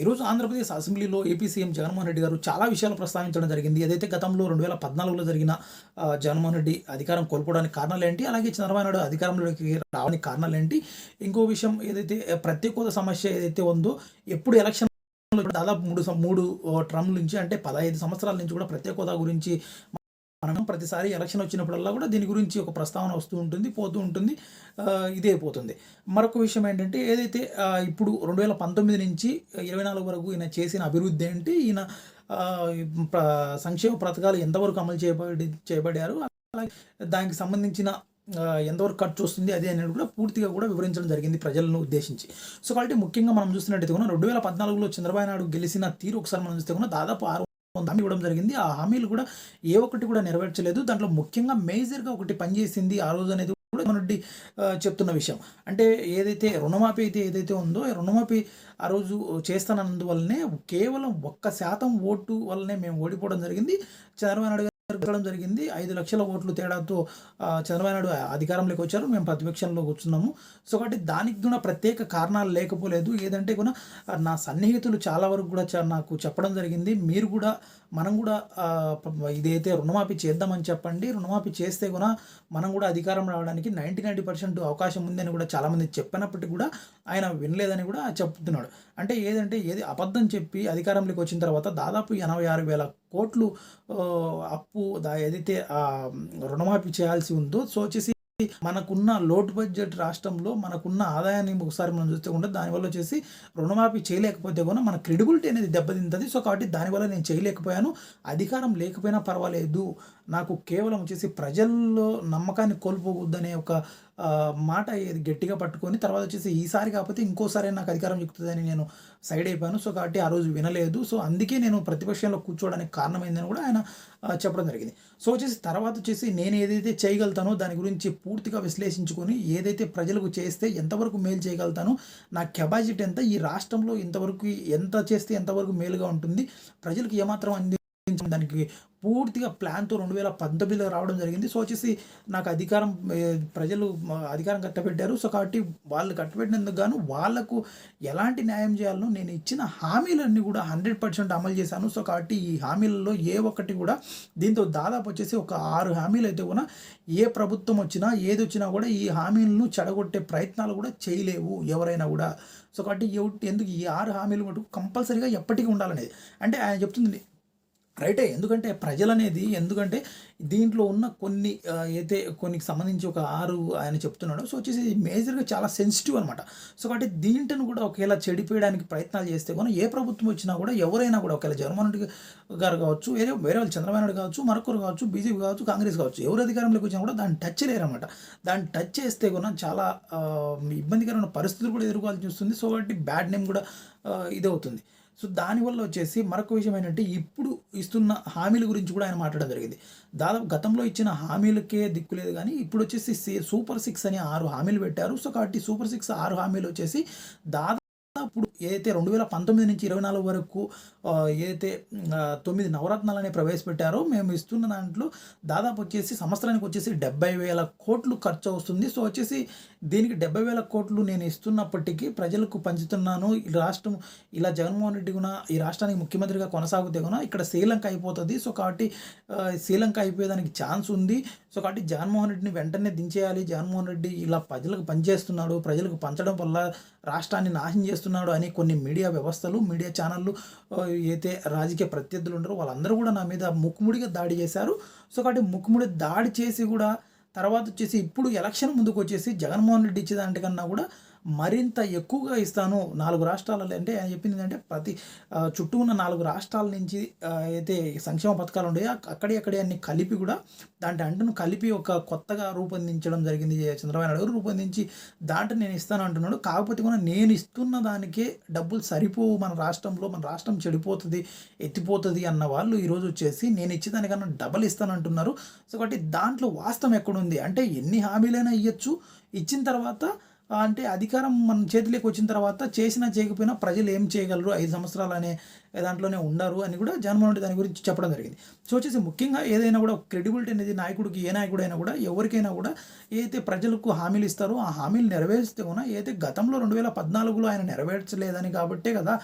ఈరోజు ఆంధ్రప్రదేశ్ అసెంబ్లీలో AP CM Jaganmohan Reddy గారు చాలా విషయాలు ప్రస్తావించడం జరిగింది. ఏదైతే గతంలో రెండు వేల పద్నాలుగులో జరిగిన జగన్మోహన్ రెడ్డి అధికారం కోల్పోవడానికి కారణాలు ఏంటి? అలాగే చంద్రబాబు నాయుడు అధికారంలోకి రావడానికి కారణాలు ఏంటి? ఇంకో విషయం ఏదైతే ప్రత్యేకత ప్రత్యేక సమస్య ఏదైతే ఉందో ఎప్పుడు ఎలక్షన్ దాదాపు మూడు మూడు ట్రమ్ నుంచి అంటే పదహైదు సంవత్సరాల నుంచి కూడా ప్రత్యేక హోదా గురించి మనం ప్రతిసారి ఎలక్షన్ వచ్చినప్పుడల్లా కూడా దీని గురించి ఒక ప్రస్తావన వస్తూ ఉంటుంది పోతూ ఉంటుంది ఇదే పోతుంది మరొక విషయం ఏంటంటే ఏదైతే ఇప్పుడు రెండు వేల పంతొమ్మిది నుంచి ఇరవై నాలుగు వరకు ఈయన చేసిన అభివృద్ధి ఏంటి ఈయన సంక్షేమ పథకాలు ఎంతవరకు అమలు చేయబడి చేయబడారు అలాగే దానికి సంబంధించిన ఎంతవరకు ఖర్చు వస్తుంది అది అనేది కూడా పూర్తిగా కూడా వివరించడం జరిగింది ప్రజలను ఉద్దేశించి. సో కాబట్టి ముఖ్యంగా మనం చూసినట్టయితే కూడా రెండు వేల పద్నాలుగులో చంద్రబాబు నాయుడు గెలిచిన తీరు ఒకసారి మనం చూస్తే కూడా దాదాపు ఆరు హామీ ఇవ్వడం జరిగింది. ఆ హామీలు కూడా ఏ ఒక్కటి కూడా నెరవేర్చలేదు. దాంట్లో ముఖ్యంగా మేజర్గా ఒకటి పనిచేసింది ఆ రోజు అనేది కూడా రెడ్డి చెప్తున్న విషయం. అంటే ఏదైతే రుణమాఫీ అయితే ఏదైతే ఉందో రుణమాఫీ ఆ రోజు చేస్తానందువల్లనే కేవలం ఒక్క శాతం ఓటు వల్లనే మేము ఓడిపోవడం జరిగింది. చంద్రబాబు నాయుడు గారు జరిగింది. ఐదు లక్షల ఓట్లు తేడాతో ఆ, చంద్రబాబు నాయుడు అధికారంలోకి వచ్చారు. మేము ప్రతిపక్షంలో కూర్చున్నాము. సో కాబట్టి దానికి కూడా ప్రత్యేక కారణాలు లేకపోలేదు. ఏదంటే కూడా నా సన్నిహితులు చాలా వరకు కూడా నాకు చెప్పడం జరిగింది. మీరు కూడా మనం కూడా ఇదైతే రుణమాఫీ చేద్దామని చెప్పండి రుణమాఫీ చేస్తే కూడా మనం కూడా అధికారం రావడానికి నైంటీ నైంటీ పర్సెంట్ అవకాశం ఉందని కూడా చాలామంది చెప్పినప్పటికీ కూడా ఆయన వినలేదని కూడా చెప్తున్నాడు. అంటే ఏదంటే ఏది అబద్ధం చెప్పి అధికారంలోకి వచ్చిన తర్వాత దాదాపు ఎనభై ఆరు వేల కోట్లు అప్పు దా ఏదైతే రుణమాఫీ చేయాల్సి ఉందో సో వచ్చేసి మనకున్న లోటు బడ్జెట్ రాష్ట్రంలో మనకున్న ఆదాయాన్ని ఒకసారి మనం చూస్తే కూడా దానివల్ల వచ్చేసి రుణమాఫీ చేయలేకపోతే కూడా మన క్రెడిబిలిటీ అనేది దెబ్బతింటుంది. సో కాబట్టి దానివల్ల నేను చేయలేకపోయాను. అధికారం లేకపోయినా పర్వాలేదు. నాకు కేవలం వచ్చేసి ప్రజల్లో నమ్మకాన్ని కోల్పోకూడదనే ఒక మాట గట్టిగా పట్టుకొని తర్వాత వచ్చేసి ఈసారి కాకపోతే ఇంకోసారి నాకు అధికారం చెప్తుందని నేను సైడ్ అయిపోయాను. సో కాబట్టి ఆ రోజు వినలేదు. సో అందుకే నేను ప్రతిపక్షంలో కూర్చోవడానికి కారణమైందని కూడా ఆయన చెప్పడం జరిగింది. సో వచ్చేసి తర్వాత వచ్చేసి నేను ఏదైతే చేయగలుగుతానో దాని గురించి పూర్తిగా విశ్లేషించుకొని ఏదైతే ప్రజలకు చేస్తే ఎంతవరకు మేలు చేయగలుగుతానో నా కెపాసిటీ ఎంత ఈ రాష్ట్రంలో ఇంతవరకు ఎంత చేస్తే ఎంతవరకు మేలుగా ఉంటుంది ప్రజలకు ఏమాత్రం అంది దానికి పూర్తిగా ప్లాన్తో రెండు వేల పంతొమ్మిదిలో రావడం జరిగింది. సో వచ్చేసి నాకు అధికారం ప్రజలు అధికారం కట్టబెట్టారు. సో కాబట్టి వాళ్ళు కట్టబెట్టినందుకు గాను వాళ్ళకు ఎలాంటి న్యాయం చేయాలనో నేను ఇచ్చిన హామీలన్నీ కూడా హండ్రెడ్ పర్సెంట్ అమలు చేశాను. సో కాబట్టి ఈ హామీలలో ఏ ఒక్కటి కూడా దీంతో దాదాపు వచ్చేసి ఒక ఆరు హామీలు అయితే కూడా ఏ ప్రభుత్వం వచ్చినా ఏది వచ్చినా కూడా ఈ హామీలను చెడగొట్టే ప్రయత్నాలు కూడా చేయలేవు ఎవరైనా కూడా. సో కాబట్టి ఎందుకు ఈ ఆరు హామీలు మటుకు కంపల్సరీగా ఎప్పటికీ ఉండాలనేది. అంటే ఆయన చెప్తుంది రైటే. ఎందుకంటే ప్రజలనేది ఎందుకంటే దీంట్లో ఉన్న కొన్ని అయితే కొన్ని సంబంధించి ఒక ఆరు ఆయన చెప్తున్నాడు సో వచ్చేసి మేజర్గా చాలా సెన్సిటివ్ అనమాట సో కాబట్టి దీంట్ని కూడా ఒకవేళ చెడిపోయడానికి ప్రయత్నాలు చేస్తే కూడా ఏ ప్రభుత్వం వచ్చినా కూడా ఎవరైనా కూడా ఒకవేళ జగన్మోహన్ రెడ్డి గారు కావచ్చు వేరే వేరే వాళ్ళు చంద్రబాబు నాయుడు కావచ్చు మరొకరు కావచ్చు బీజేపీ కావచ్చు కాంగ్రెస్ కావచ్చు ఎవరు అధికారంలోకి వచ్చినా కూడా దాన్ని టచ్ లేరనమాట దాన్ని టచ్ చేస్తే కూడా చాలా ఇబ్బందికరమైన పరిస్థితులు కూడా ఎదుర్కోవాల్సి వస్తుంది. సో కాబట్టి బ్యాడ్ నేమ్ కూడా ఇదవుతుంది. సో దానివల్ల వచ్చేసి మరొక విషయం ఏంటంటే ఇప్పుడు ఇస్తున్న హామీల గురించి కూడా ఆయన మాట్లాడడం జరిగింది. దాదాపు గతంలో ఇచ్చిన హామీలకే దిక్కు లేదు. కానీ ఇప్పుడు వచ్చేసి సూపర్ సిక్స్ అని ఆరు హామీలు పెట్టారు. సో కాబట్టి సూపర్ సిక్స్ ఆరు హామీలు వచ్చేసి దాదాపు ఇప్పుడు ఏదైతే రెండు వేల పంతొమ్మిది నుంచి ఇరవై నాలుగు వరకు ఏదైతే తొమ్మిది తొమ్మిది నవరత్నాలని ప్రవేశపెట్టారో మేము ఇస్తున్న దాంట్లో దాదాపు వచ్చేసి సంవత్సరానికి వచ్చేసి డెబ్బై వేల కోట్లు ఖర్చు అవుతుంది సో వచ్చేసి దీనికి డెబ్బై వేల కోట్లు నేను ఇస్తున్నప్పటికీ ప్రజలకు పంచుతున్నాను. ఈ రాష్ట్రం ఇలా జగన్మోహన్ రెడ్డి కూడా ఈ రాష్ట్రానికి ముఖ్యమంత్రిగా కొనసాగితే కూడా ఇక్కడ శ్రీలంక అయిపోతుంది. సో కాబట్టి శ్రీలంక అయిపోయేదానికి ఛాన్స్ ఉంది. సో కాబట్టి జగన్మోహన్ రెడ్డిని వెంటనే దించేయాలి. జగన్మోహన్ రెడ్డి ఇలా ప్రజలకు పనిచేస్తున్నాడు. ప్రజలకు పంచడం వల్ల రాష్ట్రాన్ని నాశనం చేస్తున్నాడు అని కొన్ని మీడియా వ్యవస్థలు మీడియా ఛానళ్ళు అయితే రాజకీయ ప్రత్యర్థులు ఉండరు వాళ్ళందరూ కూడా నా మీద ముక్కుముడిగా దాడి చేశారు. సో కాబట్టి ముక్కుముడి దాడి చేసి కూడా తర్వాత వచ్చేసి ఇప్పుడు ఎలక్షన్ ముందుకు వచ్చేసి జగన్మోహన్ రెడ్డి ఇచ్చేదానికన్నా కూడా మరింత ఎక్కువగా ఇస్తాను నాలుగు రాష్ట్రాలలో. అంటే ఆయన చెప్పింది ఏంటంటే ప్రతి చుట్టూ ఉన్న నాలుగు రాష్ట్రాల నుంచి అయితే సంక్షేమ పథకాలు ఉన్నాయో అక్కడే అక్కడే అన్ని కలిపి కూడా దాంట్లో అంటును కలిపి ఒక కొత్తగా రూపొందించడం జరిగింది. చంద్రబాబు నాయుడు గారు రూపొందించి దాంట్లో నేను ఇస్తాను అంటున్నాడు. కాకపోతే కూడా నేను ఇస్తున్న దానికే డబ్బులు సరిపోవు. మన రాష్ట్రంలో మన రాష్ట్రం చెడిపోతుంది ఎత్తిపోతుంది అన్న వాళ్ళు ఈరోజు వచ్చేసి నేను ఇచ్చేదానికన్నా డబల్ ఇస్తాను అంటున్నారు. సో కాబట్టి దాంట్లో వాస్తవం ఎక్కడుంది? అంటే ఎన్ని హామీలైనా ఇవ్వచ్చు ఇచ్చిన తర్వాత అంటే అధికారం మన చేతిలోకి వచ్చిన తర్వాత చేసినా చేయకపోయినా ప్రజలు ఏం చేయగలరు? ఐదు సంవత్సరాలు అనే దాంట్లోనే ఉండరు అని కూడా జగన్మోహన్ రెడ్డి దాని గురించి చెప్పడం జరిగింది. సో వచ్చేసి ముఖ్యంగా ఏదైనా కూడా క్రెడిబిలిటీ అనేది నాయకుడికి ఏ నాయకుడైనా కూడా ఎవరికైనా కూడా ఏదైతే ప్రజలకు హామీలు ఇస్తారో ఆ హామీలు నెరవేర్స్తే కూడా ఏదైతే గతంలో రెండు వేల పద్నాలుగులో ఆయన నెరవేర్చలేదని కాబట్టే కదా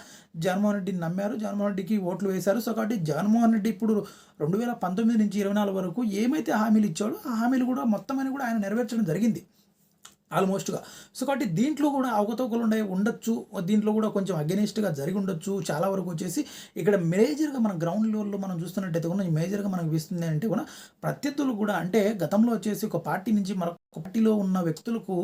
జగన్మోహన్ రెడ్డిని నమ్మారు జగన్మోహన్ రెడ్డికి ఓట్లు వేశారు. సో కాబట్టి జగన్మోహన్ రెడ్డి ఇప్పుడు రెండు వేల పంతొమ్మిది నుంచి ఇరవై నాలుగు వరకు ఏమైతే హామీలు ఇచ్చాడో ఆ హామీలు కూడా మొత్తం అని కూడా ఆయన నెరవేర్చడం జరిగింది. ఆల్మోస్ట్గా. సో కాబట్టి దీంట్లో కూడా అవకతవకలు ఉండే ఉండొచ్చు. దీంట్లో కూడా కొంచెం అగెనిస్ట్గా జరిగి ఉండొచ్చు. చాలా వరకు వచ్చేసి ఇక్కడ మేజర్గా మన గ్రౌండ్ లెవెల్లో మనం చూస్తున్నట్టయితే కూడా మేజర్గా మనకు ఇస్తుంది అంటే కూడా ప్రత్యర్థులు కూడా అంటే గతంలో వచ్చేసి ఒక పార్టీ నుంచి మరొక పార్టీలో ఉన్న వ్యక్తులకు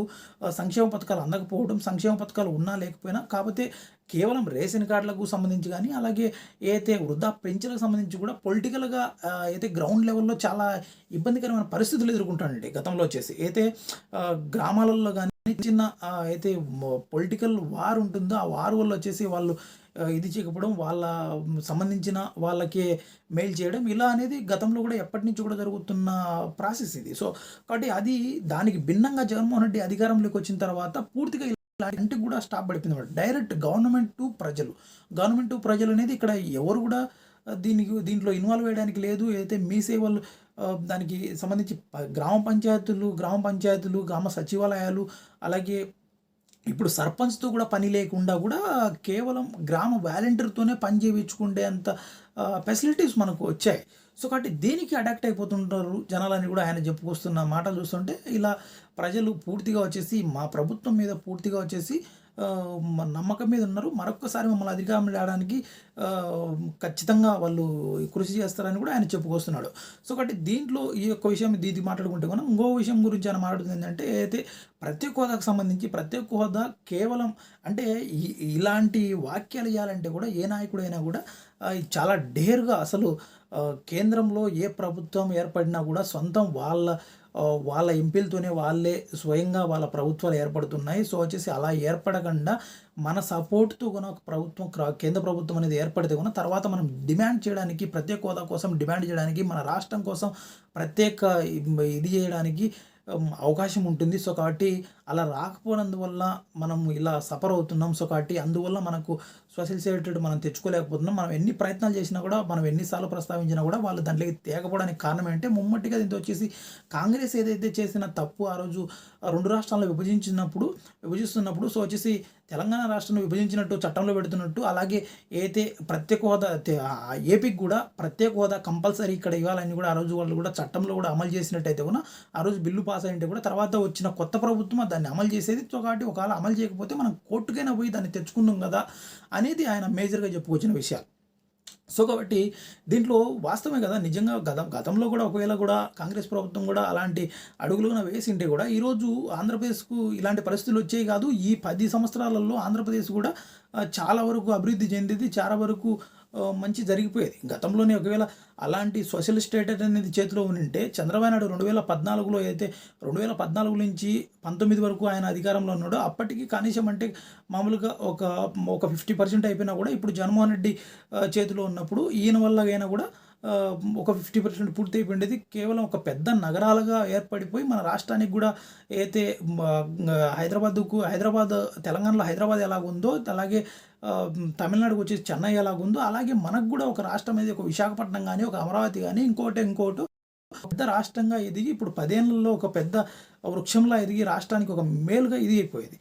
సంక్షేమ పథకాలు అందకపోవడం సంక్షేమ పథకాలు ఉన్నా లేకపోయినా కాకపోతే కేవలం రేషన్ కార్డులకు సంబంధించి కానీ అలాగే ఏదైతే వృద్ధా పెన్షన్లకు సంబంధించి కూడా పొలిటికల్గా అయితే గ్రౌండ్ లెవెల్లో చాలా ఇబ్బందికరమైన పరిస్థితులు ఎదుర్కొంటానండి గతంలో వచ్చేసి. అయితే గ్రామాలలో కానీ చిన్న అయితే పొలిటికల్ వార్ ఉంటుందో ఆ వార్ వల్ల వచ్చేసి వాళ్ళు ఇది చేయకపోవడం వాళ్ళ సంబంధించిన వాళ్ళకి మెయిల్ చేయడం ఇలా అనేది గతంలో కూడా ఎప్పటి నుంచి కూడా జరుగుతున్న ప్రాసెస్ ఇది. సో కాబట్టి అది దానికి భిన్నంగా జగన్మోహన్ రెడ్డి అధికారంలోకి వచ్చిన తర్వాత పూర్తిగా ఇలాంటి కూడా స్టాప్ పడిపోయింది అనమాట డైరెక్ట్ గవర్నమెంట్ టు ప్రజలు. గవర్నమెంట్ టు ప్రజలు అనేది ఇక్కడ ఎవరు కూడా దీనికి దీంట్లో ఇన్వాల్వ్ అయ్యడానికి లేదు. ఏదైతే మీ సేవలు దానికి సంబంధించి గ్రామ పంచాయతీలు గ్రామ పంచాయతీలు గ్రామ సచివాలయాలు అలాగే ఇప్పుడు సర్పంచ్తో కూడా పని లేకుండా కూడా కేవలం గ్రామ వాలంటీర్తోనే పని చేయించుకునే అంత ఫెసిలిటీస్ మనకు వచ్చాయి. సో కాబట్టి దేనికి అడాక్ట్ అయిపోతుంటారు జనాలని కూడా ఆయన చెప్పుకొస్తున్న మాటలు చూస్తుంటే ఇలా ప్రజలు పూర్తిగా వచ్చేసి మా ప్రభుత్వం మీద పూర్తిగా వచ్చేసి నమ్మకం మీద ఉన్నారు. మరొక్కసారి మమ్మల్ని అధికారం రావడానికి ఖచ్చితంగా వాళ్ళు కృషి చేస్తారని కూడా ఆయన చెప్పుకొస్తున్నాడు. సో కాబట్టి దీంట్లో ఈ యొక్క విషయం దీది మాట్లాడుకుంటే కూడా ఇంకో విషయం గురించి ఆయన మాట్లాడుతుంది ఏంటంటే అయితే ప్రత్యేక హోదాకు సంబంధించి ప్రత్యేక హోదా కేవలం అంటే ఇలాంటి వాక్యాలు ఇవ్వాలంటే కూడా ఏ నాయకుడైనా కూడా చాలా డేర్గా అసలు కేంద్రంలో ఏ ప్రభుత్వం ఏర్పడినా కూడా సొంతం వాళ్ళ వాళ్ళ ఎంపీలతోనే వాళ్ళే స్వయంగా వాళ్ళ ప్రభుత్వాలు ఏర్పడుతున్నాయి. సో వచ్చేసి అలా ఏర్పడకుండా మన సపోర్ట్తో కూడా ఒక ప్రభుత్వం కేంద్ర ప్రభుత్వం అనేది ఏర్పడితే కూడా తర్వాత మనం డిమాండ్ చేయడానికి ప్రత్యేక హోదా కోసం డిమాండ్ చేయడానికి మన రాష్ట్రం కోసం ప్రత్యేక ఇది చేయడానికి అవకాశం ఉంటుంది. సో కాబట్టి అలా రాకపోనందువల్ల మనం ఇలా సఫర్ అవుతున్నాం. సో కాబట్టి అందువల్ల మనకు సోషల్ సెక్యూరిటీ మనం తెచ్చుకోలేకపోతున్నాం. మనం ఎన్ని ప్రయత్నాలు చేసినా కూడా మనం ఎన్నిసార్లు ప్రస్తావించినా కూడా వాళ్ళు దాంట్లోకి తేకపోవడానికి కారణం ఏంటంటే ముమ్మటిగా దీంతో వచ్చేసి కాంగ్రెస్ ఏదైతే చేసిన తప్పు ఆ రోజు రెండు రాష్ట్రాలను విభజించినప్పుడు విభజిస్తున్నప్పుడు సో వచ్చేసి తెలంగాణ రాష్ట్రాన్ని విభజించినట్టు చట్టంలో పెడుతున్నట్టు అలాగే ఏదైతే ప్రత్యేక హోదా ఏపీకి కూడా ప్రత్యేక హోదా కంపల్సరీ ఇక్కడ ఇవ్వాలని కూడా ఆ రోజు వాళ్ళు కూడా చట్టంలో కూడా అమలు చేసినట్టయితే కూడా ఆ రోజు బిల్లు పాస్ అయ్యింటే కూడా తర్వాత వచ్చిన కొత్త ప్రభుత్వం దాన్ని అమలు చేసేది. కాబట్టి ఒకవేళ అమలు చేయకపోతే మనం కోర్టుకైనా పోయి దాన్ని తెచ్చుకున్నాం కదా అనేది ఆయన మేజర్గా చెప్పుకొచ్చిన విషయాలు. సో కాబట్టి దీంట్లో వాస్తవమే కదా నిజంగా గత గతంలో కూడా ఒకవేళ కూడా కాంగ్రెస్ ప్రభుత్వం కూడా అలాంటి అడుగులుగా వేసింటే కూడా ఈరోజు ఆంధ్రప్రదేశ్కు ఇలాంటి పరిస్థితులు వచ్చేవి కాదు. ఈ పది సంవత్సరాలలో ఆంధ్రప్రదేశ్ కూడా చాలా వరకు అభివృద్ధి చెందింది చాలా వరకు మంచి జరిగిపోయేది. గతంలోనే ఒకవేళ అలాంటి సోషల్ స్టేటస్ అనేది చేతిలో ఉంటే చంద్రబాబు నాయుడు రెండు వేల పద్నాలుగులో అయితే రెండు వేల పద్నాలుగు నుంచి పంతొమ్మిది వరకు ఆయన అధికారంలో ఉన్నాడు. అప్పటికి కనీసం అంటే మామూలుగా ఒక ఒక ఫిఫ్టీ పర్సెంట్ అయిపోయినా కూడా ఇప్పుడు జగన్మోహన్ రెడ్డి చేతిలో ఉన్నప్పుడు ఈయన వల్ల అయినా కూడా ఒక ఫిఫ్టీ పర్సెంట్ పూర్తి అయిపోయింది కేవలం ఒక పెద్ద నగరాలుగా ఏర్పడిపోయి మన రాష్ట్రానికి కూడా అయితే హైదరాబాద్కు హైదరాబాద్ తెలంగాణలో హైదరాబాద్ ఎలాగుందో అలాగే తమిళనాడుకు వచ్చేసి చెన్నై ఎలాగుందో అలాగే మనకు కూడా ఒక రాష్ట్రం అనేది ఒక విశాఖపట్నం కానీ ఒక అమరావతి కానీ ఇంకోటి ఇంకోటి పెద్ద రాష్ట్రంగా ఎదిగి ఇప్పుడు పదేళ్ళలో ఒక పెద్ద వృక్షంలా ఎదిగి రాష్ట్రానికి ఒక మేలుగా ఇది అయిపోయేది.